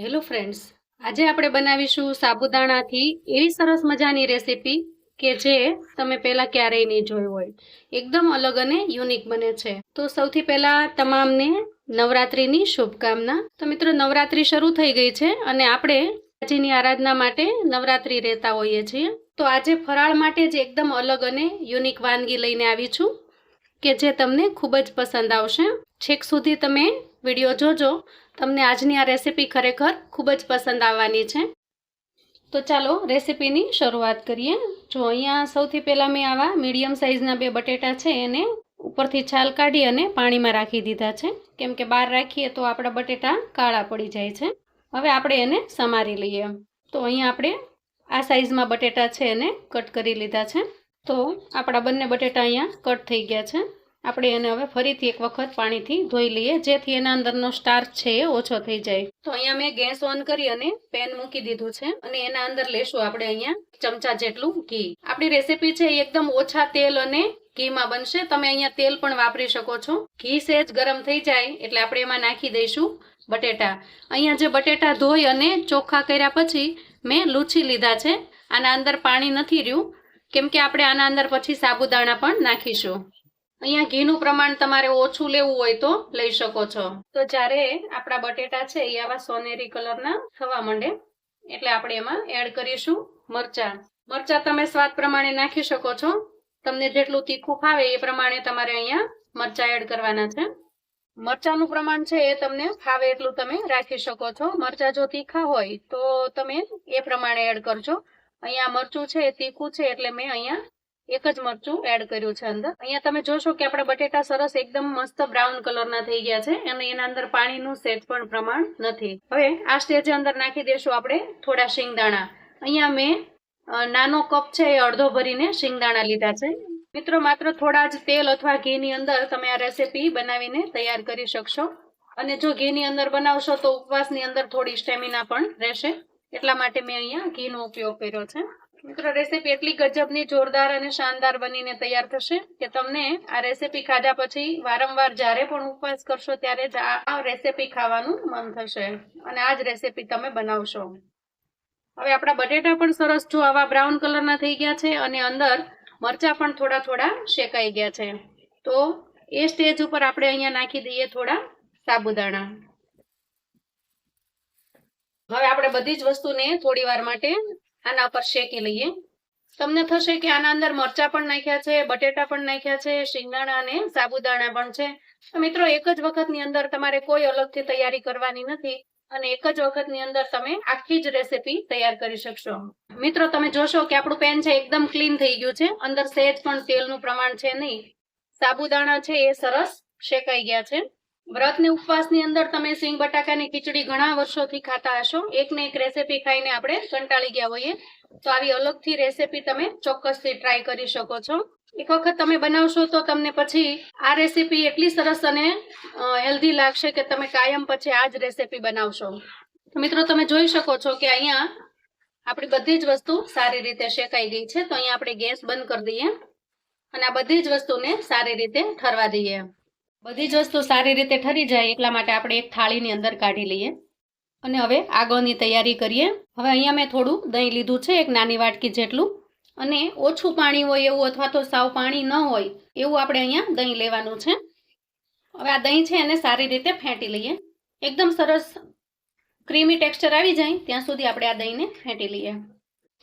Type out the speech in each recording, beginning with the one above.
Hello friends, આજે આપણે બનાવીશું સાબુદાણાથી એવી સરસ મજાની રેસીપી કે જે તમે પહેલાં ક્યારેય નહીં જોઈ હોય. એકદમ અલગ અને યુનિક બને છે. તો સૌથી પહેલાં તમામને નવરાત્રિની શુભકામના. તો મિત્રો, નવરાત્રિ શરૂ થઈ ગઈ છે અને આપણે માતાજીની આરાધના માટે નવરાત્રિ રહેતા હોઈએ છીએ. તો આજે ફરાળ માટે જ એકદમ અલગ અને યુનિક વાનગી લઈને આવી છું કે જે તમને ખૂબ જ પસંદ આવશે. છેક સુધી તમે વીડિયો જોજો. તમને આજની આ રેસીપી ખરેખર ખૂબ જ પસંદ આવવાની છે. તો ચાલો રેસીપીની શરૂઆત કરીએ. જો અહીંયા સૌથી પહેલાં મેં આવા મીડિયમ સાઇઝના બે બટેટા છે એને ઉપરથી છાલ કાઢી અને પાણીમાં રાખી દીધા છે. કેમ કે બહાર રાખીએ તો આપણા બટેટા કાળા પડી જાય છે. હવે આપણે એને સમારી લઈએ. તો અહીંયા આપણે આ સાઇઝમાં બટેટા છે એને કટ કરી લીધા છે. તો આપણા બંને બટેટા અહીંયા કટ થઈ ગયા છે. આપણે એને હવે ફરીથી એક વખત પાણીથી ધોઈ લઈએ, જેથી એના અંદરનો સ્ટાર્ચ છે એ ઓછો થઈ જાય. તો અહીંયા મેં ગેસ ઓન કરી અને પેન મૂકી દીધું છે અને એના અંદર લેશું આપણે અહીંયા ચમચા જેટલું ઘી. આપણી રેસીપી છે એકદમ ઓછા તેલ અને ઘીમાં બનશે. તમે અહીંયા તેલ પણ વાપરી શકો છો. ઘી સેજ ગરમ થઈ જાય એટલે આપણે એમાં નાખી દઈશું બટેટા. અહીંયા જે બટેટા ધોઈ અને ચોખ્ખા કર્યા પછી મેં લૂછી લીધા છે. આના અંદર પાણી નથી રહ્યું. કેમ કે આપણે આના અંદર પછી સાબુદાણા પણ નાખીશું. અહીંયા ઘીનું પ્રમાણ તમારે ઓછું લેવું હોય તો લઈ શકો છો. તો જ્યારે આપણા બટેટા છે એ આવા સોનેરી કલરના થવા માંડે, એટલે આપણે એમાં એડ કરીશું મરચા. મરચા તમે સ્વાદ પ્રમાણે નાખી શકો છો. તમને જેટલું તીખું ફાવે એ પ્રમાણે તમારે અહીંયા મરચા એડ કરવાના છે. મરચાનું પ્રમાણ છે એ તમને ફાવે એટલું તમે રાખી શકો છો. મરચા જો તીખા હોય તો તમે એ પ્રમાણે એડ કરજો. અહીંયા મરચું છે એ તીખું છે એટલે મેં અહીંયા એક જ મરચું એડ કર્યું છે અંદર. અહીંયા તમે જોશો કે આપણા બટેટા સરસ એકદમ મસ્ત બ્રાઉન કલરના થઈ ગયા છે અને એના અંદર પાણીનું સેજ પણ પ્રમાણ નથી. હવે આ સ્ટેજે અંદર નાખી દેશું આપણે થોડા શિંગદાણા. અહીંયા મેં નાનો કપ છે એ અડધો ભરીને શિંગદાણા લીધા છે. મિત્રો, માત્ર થોડા જ તેલ અથવા ઘીની અંદર તમે આ રેસીપી બનાવીને તૈયાર કરી શકશો. અને જો ઘીની અંદર બનાવશો તો ઉપવાસની અંદર થોડી સ્ટેમિના પણ રહેશે. એટલા માટે મેં અહીંયા ઘીનો ઉપયોગ કર્યો છે. મિત્રો રેસીપી એટલી ગજબની, જોરદાર અને શાનદાર બનીને તૈયાર થશે કે તમને આ રેસીપી ખાધા પછી વારંવાર જ્યારે પણ ઉપવાસ કરશો ત્યારે જ આ રેસીપી ખાવાનું મન થશે અને આ જ રેસીપી તમે બનાવશો. હવે આપણા બટેટા પણ સરસ જો આવા બ્રાઉન કલરના થઈ ગયા છે અને અંદર મરચા પણ થોડા થોડા શેકાઈ ગયા છે. તો એ સ્ટેજ ઉપર આપણે અહીંયા નાખી દઈએ થોડા સાબુદાણા. હવે આપણે બધી જ વસ્તુને થોડી વાર માટે આના ઉપર શેકી લઈએ. તમને થશે કે આના અંદર મરચા પણ નાખ્યા છે, બટેટા પણ નાખ્યા છે, શિંગદાણા અને સાબુદાણા પણ છે. મિત્રો, એક જ વખતની અંદર તમારે કોઈ અલગથી તૈયારી કરવાની નથી અને એક જ વખતની અંદર તમે આખી જ રેસીપી તૈયાર કરી શકશો. મિત્રો, તમે જોશો કે આપણું પેન છે એકદમ ક્લીન થઈ ગયું છે. અંદર સહેજ પણ તેલનું પ્રમાણ છે નહીં. સાબુદાણા છે એ સરસ શેકાઈ ગયા છે. વ્રત ને ઉપવાસની અંદર તમે સિંગ બટાકાની ખીચડી ઘણા વર્ષોથી ખાતા હશો. એક ને એક રેસીપી ખાઈને આપણે કંટાળી ગયા હોઈએ. તો આવી અલગથી રેસીપી તમે ચોક્કસથી ટ્રાય કરી શકો છો. એક વખત તમે બનાવશો તો તમને પછી આ રેસીપી એટલી સરસ અને હેલ્ધી લાગશે કે તમે કાયમ પછી આ જ રેસીપી બનાવશો. તો મિત્રો, તમે જોઈ શકો છો કે અહીંયા આપણી બધી જ વસ્તુ સારી રીતે શેકાઈ ગઈ છે. તો અહીંયા આપણે ગેસ બંધ કરી દઈએ અને આ બધી જ વસ્તુને સારી રીતે ઠરવા દઈએ. બધી જ વસ્તુ સારી રીતે ઠરી જાય એટલા માટે આપણે એક થાળીની અંદર કાઢી લઈએ. અને હવે આગળની તૈયારી કરીએ. હવે અહીંયા મેં થોડું દહીં લીધું છે, એક નાની વાટકી જેટલું. અને ઓછું પાણી હોય એવું અથવા તો સાવ પાણી ન હોય એવું આપણે અહીંયા દહીં લેવાનું છે. હવે આ દહીં છે એને સારી રીતે ફેંટી લઈએ. એકદમ સરસ ક્રીમી ટેક્સચર આવી જાય ત્યાં સુધી આપણે આ દહીંને ફેંટી લઈએ.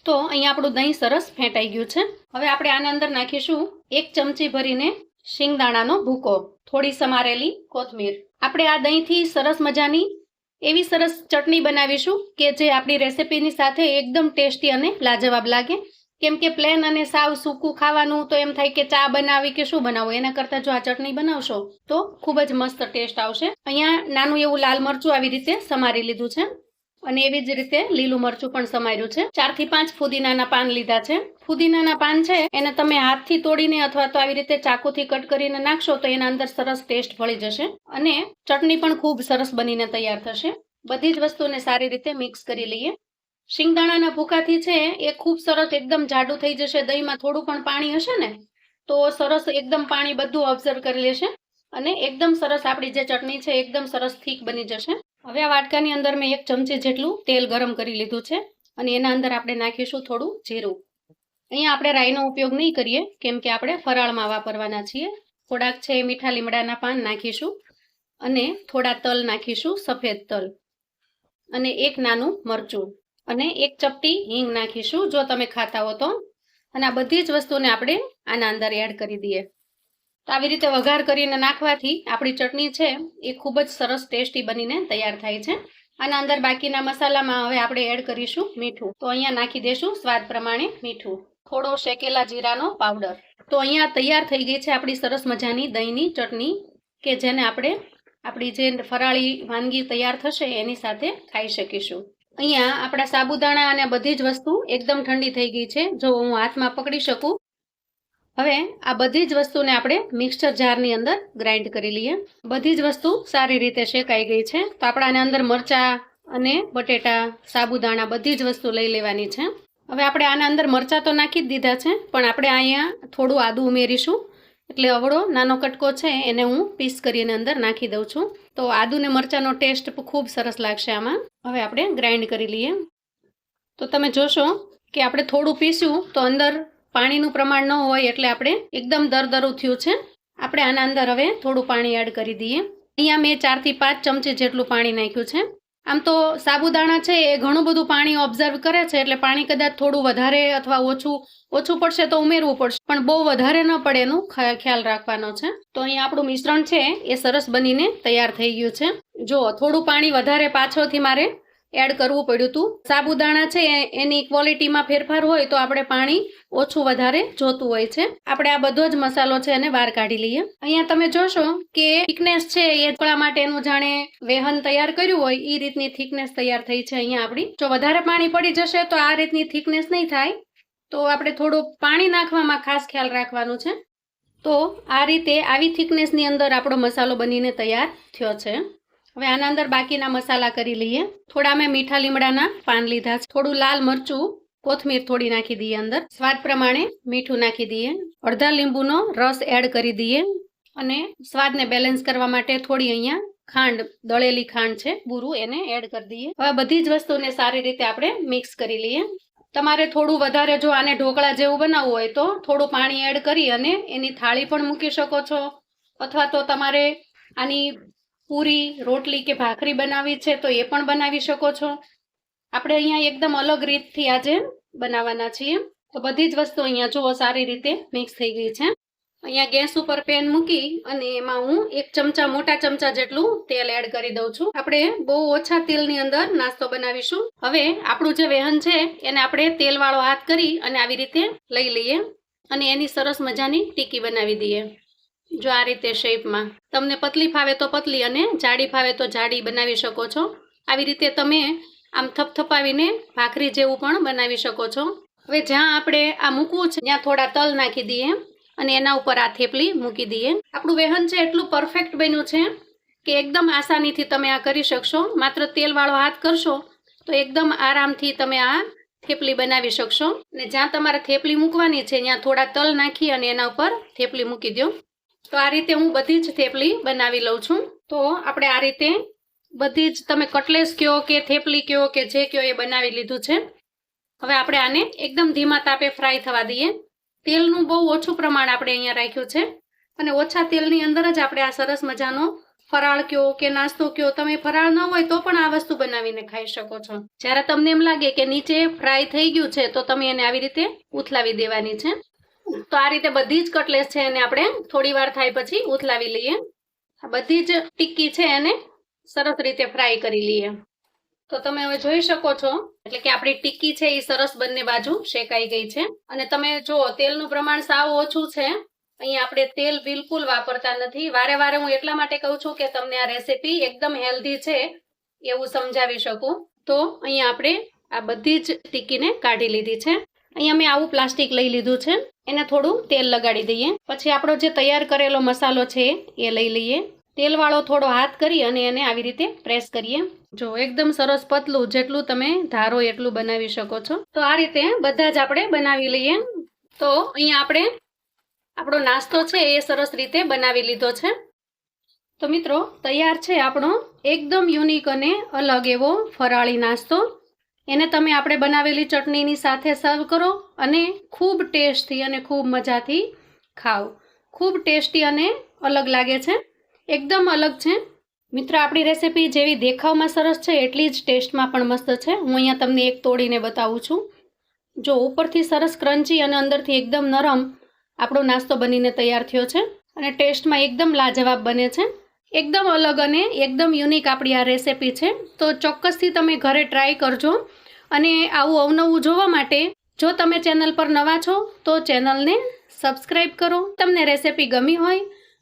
તો અહીંયા આપણું દહીં સરસ ફેંટાઈ ગયું છે. હવે આપણે આના અંદર નાખીશું એક ચમચી ભરીને શિંગદાણાનો ભૂકો, થોડી સમારેલી કોથમીર. આપણે આ દહીંથી સરસ મજાની એવી સરસ ચટણી બનાવીશું કે જે આપણી રેસિપીની સાથે એકદમ ટેસ્ટી અને લાજવાબ લાગે. કેમ કે પ્લેન અને સાવ સૂકું ખાવાનું તો એમ થાય કે ચા બનાવી કે શું બનાવવું એના કરતાં જો આ ચટણી બનાવશો તો ખૂબ જ મસ્ત ટેસ્ટ આવશે. અહીંયા નાનું એવું લાલ મરચું આવી રીતે સમારી લીધું છે. અને એવી જ રીતે લીલું મરચું પણ સમાર્યું છે. ચારથી પાંચ ફુદીનાના પાન લીધા છે. ફુદીનાના પાન છે, એને તમે હાથથી તોડીને અથવા તો આવી રીતે ચાકુથી કટ કરીને નાખશો તો એના અંદર સરસ ટેસ્ટ ભળી જશે અને ચટણી પણ ખૂબ સરસ બનીને તૈયાર થશે. બધી જ વસ્તુને સારી રીતે મિક્સ કરી લઈએ. શિંગદાણાના ભૂકાથી છે, એ ખૂબ સરસ એકદમ જાડું થઈ જશે. દહીંમાં થોડું પણ પાણી હશે ને, તો સરસ એકદમ પાણી બધું ઓબ્ઝર્વ કરી લેશે અને એકદમ સરસ આપણી જે ચટણી છે, એકદમ સરસ થીક બની જશે. હવે આ વાટકાની અંદર મેં એક ચમચી જેટલું તેલ ગરમ કરી લીધું છે અને એના અંદર આપણે નાખીશું થોડું જીરું. અહીંયા આપણે રાઈનો ઉપયોગ નહીં કરીએ, કેમ કે આપણે ફરાળમાં વાપરવાના છીએ. થોડાક છે મીઠા લીમડાના પાન નાખીશું અને થોડા તલ નાખીશું, સફેદ તલ. અને એક નાનું મરચું. અને એક ચપટી હિંગ નાખીશું, જો તમે ખાતા હો તો. અને આ બધી જ વસ્તુને આપણે આના અંદર એડ કરી દઈએ. તો આવી રીતે વઘાર કરીને નાખવાથી આપણી ચટણી છે એ ખૂબ જ સરસ ટેસ્ટી બનીને તૈયાર થાય છે. આના અંદર બાકીના મસાલામાં હવે આપણે એડ કરીશું મીઠું. તો અહીંયા નાખી દેશું સ્વાદ પ્રમાણે મીઠું. થોડો શેકેલા જીરાનો પાવડર. તો અહીંયા તૈયાર થઈ ગઈ છે આપણી સરસ મજાની દહીંની ચટણી કે જેને આપણે આપણી જે ફરાળી વાનગી તૈયાર થશે એની સાથે ખાઈ શકીશું. અહીંયા આપણા સાબુદાણા અને બધી જ વસ્તુ એકદમ ઠંડી થઈ ગઈ છે. જો હું હાથમાં પકડી શકું હવે આ બધી જ વસ્તુને આપણે મિક્સચર જારની અંદર ગ્રાઇન્ડ કરી લઈએ. બધી જ વસ્તુ સારી રીતે શેકાઈ ગઈ છે. તો આપણે આને અંદર મરચા અને બટેટા, સાબુદાણા બધી જ વસ્તુ લઈ લેવાની છે. હવે આપણે આના અંદર મરચા તો નાખી જ દીધા છે, પણ આપણે અહીંયા થોડું આદું ઉમેરીશું. એટલે અવળો નાનો કટકો છે, એને હું પીસ કરીને અંદર નાખી દઉં છું. તો આદુ ને મરચાંનો ટેસ્ટ ખૂબ સરસ લાગશે આમાં. હવે આપણે ગ્રાઇન્ડ કરી લઈએ. તો તમે જોશો કે આપણે થોડું પીસ્યું તો અંદર પાણીનું પ્રમાણ ન હોય એટલે આપણે એકદમ દરદરું થયું છે. આપણે આના અંદર હવે થોડું પાણી એડ કરી દઈએ. અહીંયા મેં ચારથી પાંચ ચમચી જેટલું પાણી નાખ્યું છે. આમ તો સાબુદાણા છે એ ઘણું બધું પાણી ઓબ્ઝર્વ કરે છે એટલે પાણી કદાચ થોડું વધારે અથવા ઓછું ઓછું પડશે તો ઉમેરવું પડશે. પણ બહુ વધારે ન પડે એનું ખ્યાલ રાખવાનો છે. તો અહીંયા આપણું મિશ્રણ છે એ સરસ બનીને તૈયાર થઈ ગયું છે. જો થોડું પાણી વધારે પાછળથી મારે એડ કરવું પડ્યું હતું. સાબુદાણા છે, એની ક્વોલિટીમાં ફેરફાર હોય તો આપણે પાણી ઓછું વધારે જોતું હોય છે. આપણે આ બધો જ મસાલો છે એને બહાર કાઢી લઈએ. અહીંયા તમે જોશો કે થિકનેસ છે, એ ચોળા માટેનું જાણે વેહન તૈયાર કર્યું હોય એ રીતની થિકનેસ તૈયાર થઈ છે અહીંયા આપણી. જો વધારે પાણી પડી જશે તો આ રીતની થિકનેસ નહીં થાય. તો આપણે થોડું પાણી નાખવામાં ખાસ ખ્યાલ રાખવાનું છે. તો આ રીતે આવી થિકનેસની અંદર આપણો મસાલો બનીને તૈયાર થયો છે. હવે આના અંદર બાકીના મસાલા કરી લઈએ. થોડા મેં મીઠા લીમડાના પાન લીધા થોડું લાલ મરચું, કોથમીર થોડી નાખી દઈએ અંદર. સ્વાદ પ્રમાણે મીઠું નાખી દઈએ. અડધા લીંબુનો રસ એડ કરી દઈએ. અને સ્વાદને બેલેન્સ કરવા માટે થોડી અહીંયા ખાંડ, દળેલી ખાંડ છે, બુરું એને એડ કરી દઈએ. હવે બધી જ વસ્તુને સારી રીતે આપણે મિક્સ કરી લઈએ. તમારે થોડું વધારે જો આને ઢોકળા જેવું બનાવવું હોય તો થોડું પાણી એડ કરી અને એની થાળી પણ મૂકી શકો છો. અથવા તો તમારે આની પૂરી, રોટલી કે ભાખરી બનાવવી છે તો એ પણ બનાવી શકો છો. આપણે અહીંયા એકદમ અલગ રીતથી આજે બનાવવાના છીએ. તો બધી જ વસ્તુ અહીંયા જુઓ, સારી રીતે મિક્સ થઈ ગઈ છે. અહીંયા ગેસ ઉપર પેન મૂકી અને એમાં હું એક ચમચા, મોટા ચમચા જેટલું તેલ એડ કરી દઉં છું. આપણે બહુ ઓછા તેલની અંદર નાસ્તો બનાવીશું. હવે આપણું જે વેહન છે એને આપણે તેલવાળો હાથ કરી અને આવી રીતે લઈ લઈએ અને એની સરસ મજાની ટીકી બનાવી દઈએ. જો આ રીતે શેપમાં તમને પતલી ફાવે તો પતલી અને જાડી ફાવે તો જાડી બનાવી શકો છો. આવી રીતે તમે આમ થપથપાવીને ભાખરી જેવું પણ બનાવી શકો છો. હવે જ્યાં આપણે આ મૂકવું છે, ત્યાં થોડા તલ નાખી દઈએ અને એના ઉપર આ થેપલી મૂકી દઈએ. આપણું વેહન છે એટલું પરફેક્ટ બન્યું છે કે એકદમ આસાનીથી તમે આ કરી શકશો. માત્ર તેલવાળો હાથ કરશો તો એકદમ આરામથી તમે આ થેપલી બનાવી શકશો. અને જ્યાં તમારે થેપલી મૂકવાની છે, ત્યાં થોડા તલ નાખી અને એના ઉપર થેપલી મૂકી દો તો આ રીતે હું બધી જ થેપલી બનાવી લઉં છું. તો આપણે આ રીતે બધી જ તમે કટલેસ કયો કે થેપલી કયો કે જે કયો એ બનાવી લીધું છે. હવે આપણે આને એકદમ ધીમા તાપે ફ્રાય થવા દઈએ. તેલનું બહુ ઓછું પ્રમાણ આપણે અહીંયા રાખ્યું છે. અને ઓછા તેલની અંદર જ આપણે આ સરસ મજાનો ફરાળ કયો કે નાસ્તો કયો તમે ફરાળ ન હોય તો પણ આ વસ્તુ બનાવીને ખાઈ શકો છો. જ્યારે તમને એમ લાગે કે નીચે ફ્રાય થઈ ગયું છે તો તમે એને આવી રીતે ઉથલાવી દેવાની છે. તો આ રીતે બધી જ કટલેસ છે એને આપણે થોડી વાર થાય પછી ઉથલાવી લઈએ. આ બધી જ ટિક્કી છે એને સરસ રીતે ફ્રાય કરી લઈએ. તો તમે હવે જોઈ શકો છો, એટલે કે આપણી ટિક્કી છે એ સરસ બંને બાજુ શેકાઈ ગઈ છે. અને તમે જો તેલનું પ્રમાણ સાવ ઓછું છે. અહીંયા આપણે તેલ બિલકુલ વાપરતા નથી. વારે વારે હું એટલા માટે કહું છું કે તમને આ રેસીપી એકદમ હેલ્ધી છે એવું સમજાવી શકું. તો અહીંયા આપણે આ બધી જ ટિક્કીને કાઢી લીધી છે. અહીંયા મેં આવું પ્લાસ્ટિક લઈ લીધું છે. એને થોડું તેલ લગાડી દઈએ. પછી આપણો જે તૈયાર કરેલો મસાલો છે એ લઈ લઈએ. તેલવાળો થોડો હાથ કરી અને એને આવી રીતે પ્રેસ કરીએ. જો એકદમ સરસ પતલું જેટલું તમે ધારો એટલું બનાવી શકો છો. તો આ રીતે બધા જ આપણે બનાવી લઈએ. તો અહીંયા આપણે આપણો નાસ્તો છે એ સરસ રીતે બનાવી લીધો છે. તો મિત્રો, તૈયાર છે આપણો એકદમ યુનિક અને અલગ એવો ફરાળી નાસ્તો. એને તમે આપણે બનાવેલી ચટણીની સાથે સર્વ કરો અને ખૂબ ટેસ્ટથી અને ખૂબ મજાથી ખાઓ. ખૂબ ટેસ્ટી અને અલગ લાગે છે. એકદમ અલગ છે. મિત્રો, આપણી રેસીપી જેવી દેખાવમાં સરસ છે, એટલી જ ટેસ્ટમાં પણ મસ્ત છે. હું અહીંયા તમને એક તોડીને બતાવું છું. જો ઉપરથી સરસ ક્રન્ચી અને અંદરથી એકદમ નરમ આપણો નાસ્તો બનીને તૈયાર થયો છે અને ટેસ્ટમાં એકદમ લાજવાબ બને છે. એકદમ અલગ અને એકદમ યુનિક આપણી આ રેસિપી છે. તો ચોક્કસથી તમે ઘરે ટ્રાય કરજો અને આવું અવનવું જોવા માટે જો તમે ચેનલ પર નવા છો, તો ચેનલને સબસ્ક્રાઈબ કરો. તમને રેસિપી ગમી હોય,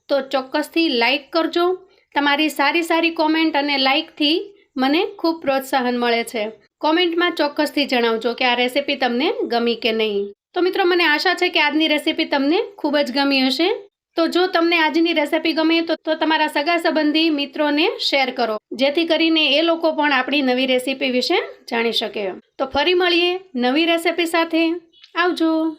તો ચોક્કસથી લાઈક કરજો. તમારી સારી સારી કોમેન્ટ અને લાઇકથી મને ખૂબ પ્રોત્સાહન મળે છે. કોમેન્ટમાં ચોક્કસથી જણાવજો કે આ રેસિપી તમને ગમી કે નહીં. તો મિત્રો, મને આશા છે કે આજની રેસીપી તમને ખૂબ જ ગમી હશે. તો જો તમને આજની રેસીપી ગમે તો તમારા સગા સંબંધી મિત્રોને શેર કરો. જેથી કરીને એ લોકો પણ આપણી નવી રેસીપી વિશે જાણી શકે. તો ફરી મળીએ નવી રેસીપી સાથે. આવજો.